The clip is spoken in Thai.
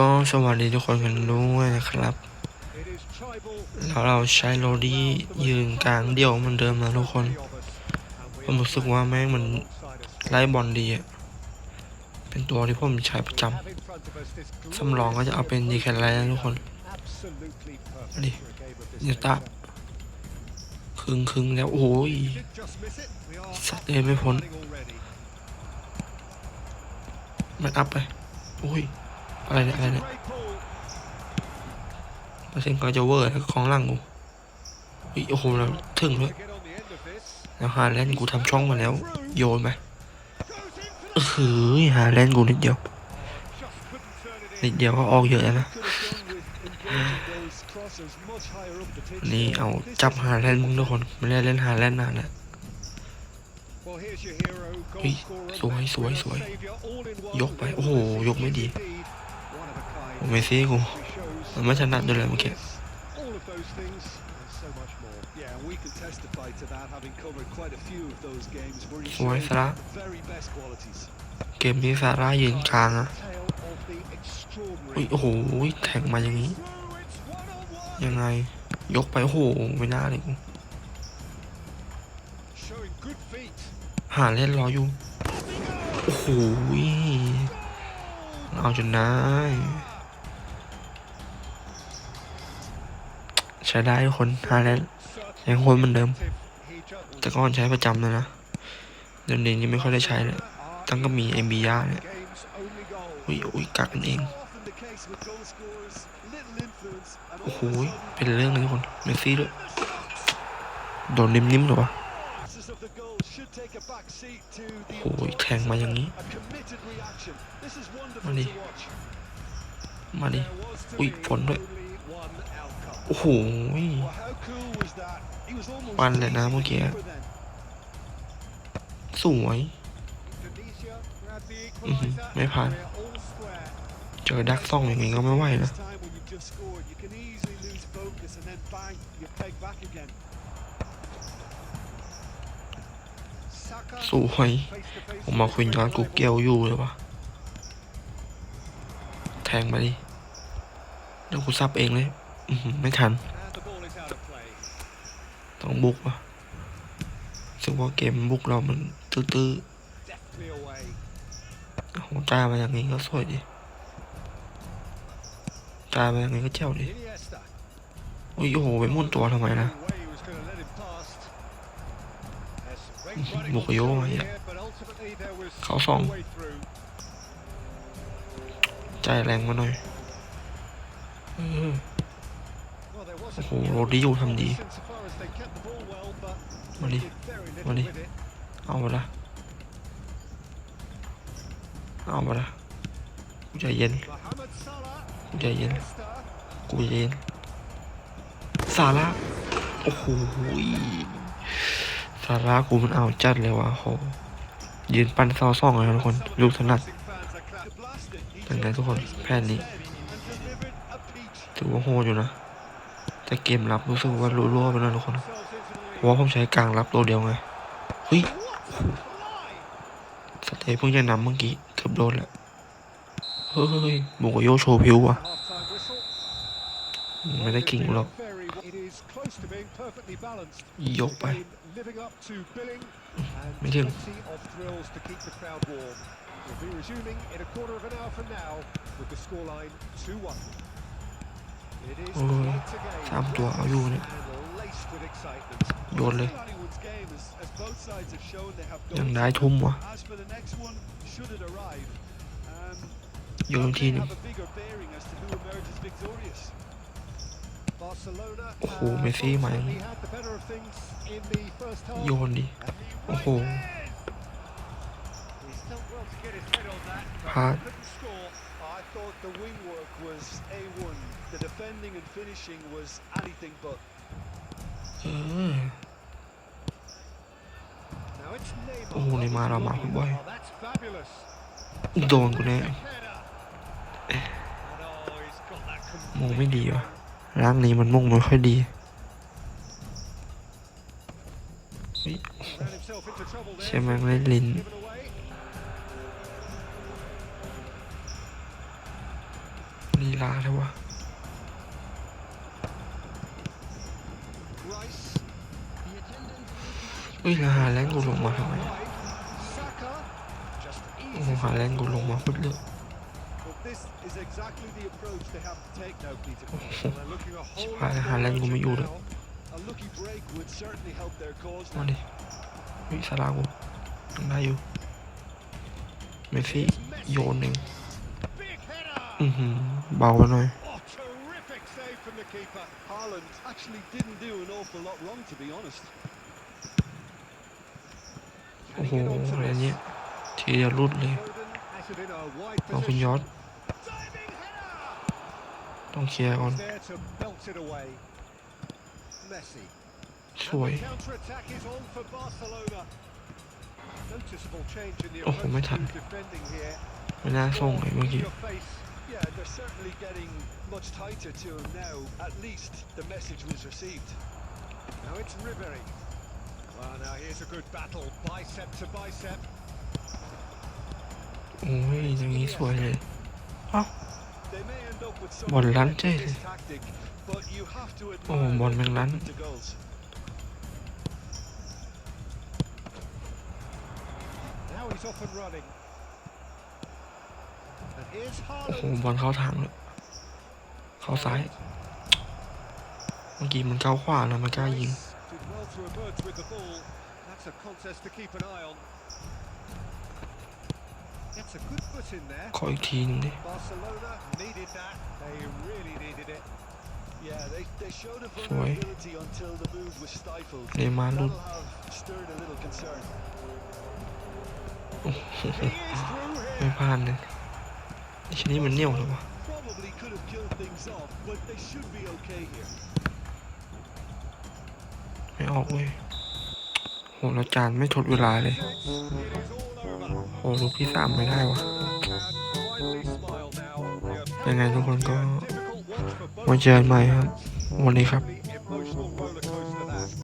ก็สวัสดีทุกคนกันด้วยนะครับ แล้วเราใช้โรดี้ยืนกลางเดี่ยวเหมือนเดิมนะทุกคนผมรู้สึกว่าแม่งมันไล่บอลดีอะเป็นตัวที่ผมใช้ประจำสำรองก็จะเอาเป็นดีแคนไลนะทุกคนดิเนตาครึ่งครึ่งแล้ว โอ้ยสัตว์เอ้ยไม่พ้น มันอัพไป โอ้ย อะไรเนี่ยอะไรเนี่ยเปอร์เซ็นต์ก็จะเวอร์แล้วของล่างกูอุ๊ยโอ้โหเราถึงเลยแล้วหาแลนด์กูทำช่องมาแล้ว โยนไปเออหือหาแลนด์กูนิดเดียว นิดเดียวก็ออกเยอะแล้วนะนนี้เอาจับหาแลนด์มึงทุกคนไม่ได้เล่นหาแลนด์นานแล้วเฮ้ยสวยสวยสวย ยกไป โอ้โห ยกไม่ดี เมซี่กูมันไม่ถนัดด้วยเลยเมื่อกี้สวยซะละเกมนี้ซาร่ายืนกลางอะอุ้ยโอ้โหแทงมาอย่างนี้ ยังไง ยกไปโอ้โหไม่น่าเลยกูหาเล่นรออยู่ โอ้โหเอาจนได้ ช้ได้ทุกคนหาเล่นยังคนเหมือนเดิม แต่ก่อนใช้ประจำเลยนะ เดี๋ยวนี้ไม่ค่อยได้ใช้เลยตั้งก็มีเอ็มบียาเนี่ยอุ้ยอุ้ยกักกันเอง โอ้โห เป็นเรื่องเลยทุกคน เมสซี่ด้วย โดนนิ่มๆหรอวะโอ้โหแทงมาอย่างนี้ มาดิ มาดิ อุ้ยฝนด้วย โอ้โหวันเลยนะเมื่อกี้สวยอื้อหือไม่ผ่าน เจอดักซ่องอย่างงี้ก็ไม่ไหวนะ สวย ผมมาคุยย้อนกูเกลียวอยู่เลยวะแทงมาดิ เดี๋ยวกูซับเองเลยไม่ทัน ต้องบุกวะซึ่งว่าเกมบุกเรามันตื้อๆโอ้โหจ้ามาอย่างนี้ก็สวยดิจ้ามาอย่างนี้ก็เจ้าดิอุ้ยโหไปมุ่นตัวทำไมนะบุกโยมาเนี่ยเขาสอง ใจแรงมาหน่อย โอ้โหโรดิโอทำดี มาดิ มาดิ เอามาละเอามาละกูใจเย็น กูใจเย็น กูใจเย็นซาร่าโอ้โหยซาร่ากูมันเอาจัดเลยว่ะโหยืนปั้นเสาซ่องเลยทุกคนลูกถนัดเป็นไงทุกคนแพทย์นี้ ถือว่าโหดอยู่นะ แต่เกมรับรู้สึกว่ารั่วๆไปหน่อยทุกคนเพราะว่าผมใช้กลางรับตัวเดียวไงเฮ้ยสเตย์เพิ่งจะนำเมื่อกี้เกือบโดนแหล้วเฮ้ยโมโกโยโชว์พิวว่ะ ไม่ได้กิ่งหรอกยกไป ไม่ถึง โอ้ยสามตัวเอาอยู่เนี่ยโยนเลย ยังได้ทุ่มวะโยนทีนึงโอ้โหเมซี่มางโยนดิ โอ้โห พลาด I thought the wing work was A1. The defending and finishing was anything but. เออ Now it's Neymar. โอ้โหในมาเรามาบ่อย Oh, that's fabulous. โดนกูแน่ And oh, he's got that มองไม่ดีว่ะร่างนี้มันมองไม่ค่อยดีเฮ้ย ran himself into trouble there. ใช่ไหมงเล่นลิ้น ลีลาเถอะวะ Rice. เอ้ยแล้วหาแรงกูลงมาทำไม Saka. Just โอ้โห easy. หาแรงกูลงมาพุดเลย Well, this is exactly the approach they have to take now, Peter. Oh. They're looking a whole lot Vale, more Haaland cũng mới vô urgent được. now. A lucky break would certainly help their cause มา now. ดิวิสารากูยังได้อยู่เมสซี่โยนหนึ่ง เบาไปหน่อย Oh, terrific save from the keeper. Haaland actually didn't do an awful lot wrong, to be honest. โอ้โหอะไรเนี้ยทีเดียวรุดเลย Foden has it in a wide เอาคุณยอด position. Diving header. ต้องเคลียร์ก่อน He's there to belt it away. Messi. สวย And the counter-attack is on for Barcelona. Noticeable change in the Oh, approach ไม่ to ทัน defending here. ไม่น่าส่งเลยเมื่อกี้ certainly getting much tighter to him now. At least the message was received. Now it's Ribery. Well, now here's a good battle, bicep to bicep. โอ้ยอย่างนี้สวยเลย เอ้า They may end up with Ball something lăn like chứ. this tactic, but you have to Ồ, admire ball their mang lăn. commitment to goals. Now he's off and running. โอ้โหบอลเข้าทางเลยเข้าซ้าย เมื่อกี้มันเข้าขวานะมันกล้ายิง ขออีกทีนึงดิ สวยเนมานุนไม่พลาดเลย ชนี้มันเหนียวเลยวะ Probably could have killed things off, but they should be okay here. ไม่ออกเว้ยโหแล้วจานไม่ทดเวลาเลย It is all over. โอ้ลูกที่สามไม่ได้วะ And finally smile now. The ยังไงทุกคนก็ difficult watch for both มาเจอกันใหม่ครับ วันนี้ครับ emotional rollercoaster.